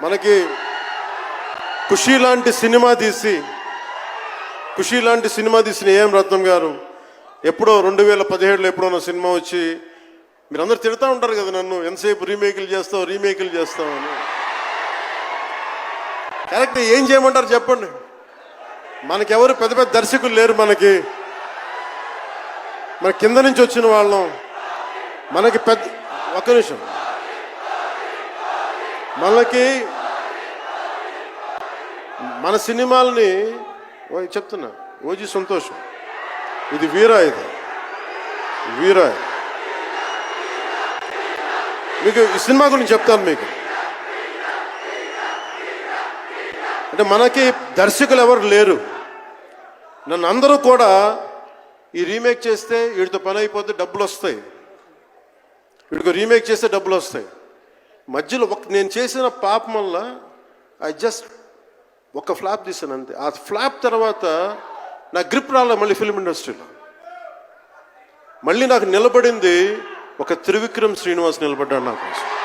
మనకి ఖుషి లాంటి సినిమా తీసి ఖుషి లాంటి సినిమా తీసిన ఏం రత్నం గారు ఎప్పుడో రెండు వేల పదిహేడులో ఎప్పుడో నా సినిమా వచ్చి మీరందరూ తిడతా ఉంటారు కదా నన్ను ఎంతసేపు రీమేకులు చేస్తావు రీమేకులు చేస్తావు అని. కరెక్ట్ ఏం చేయమంటారు చెప్పండి. మనకెవరు పెద్ద పెద్ద దర్శకులు లేరు మనకి. మన కింద నుంచి వచ్చిన వాళ్ళం మనకి పెద్ద ఒక్క నిమిషం. మనకి మన సినిమాలని చెప్తున్నా. ఓజీ సంతోషం. ఇది వీరా ఇది వీరా మీకు ఈ సినిమా గురించి చెప్తాను మీకు. అంటే మనకి దర్శకులు ఎవరు లేరు. నన్ను అందరూ కూడా ఈ రీమేక్ చేస్తే వీడితో పని అయిపోతే డబ్బులు వస్తాయి. వీడికి రీమేక్ చేస్తే డబ్బులు వస్తాయి. మధ్యలో ఒక నేను చేసిన పాపం వల్ల ఐ జస్ట్ ఒక ఫ్లాప్ తీసాను అంతే. ఆ ఫ్లాప్ తర్వాత నా గ్రిప్ రాలే మళ్ళీ ఫిల్మ్ ఇండస్ట్రీలో మళ్ళీ నాకు నిలబడింది ఒక త్రివిక్రమ్ శ్రీనివాస్ నిలబడ్డాడు నా కోసం.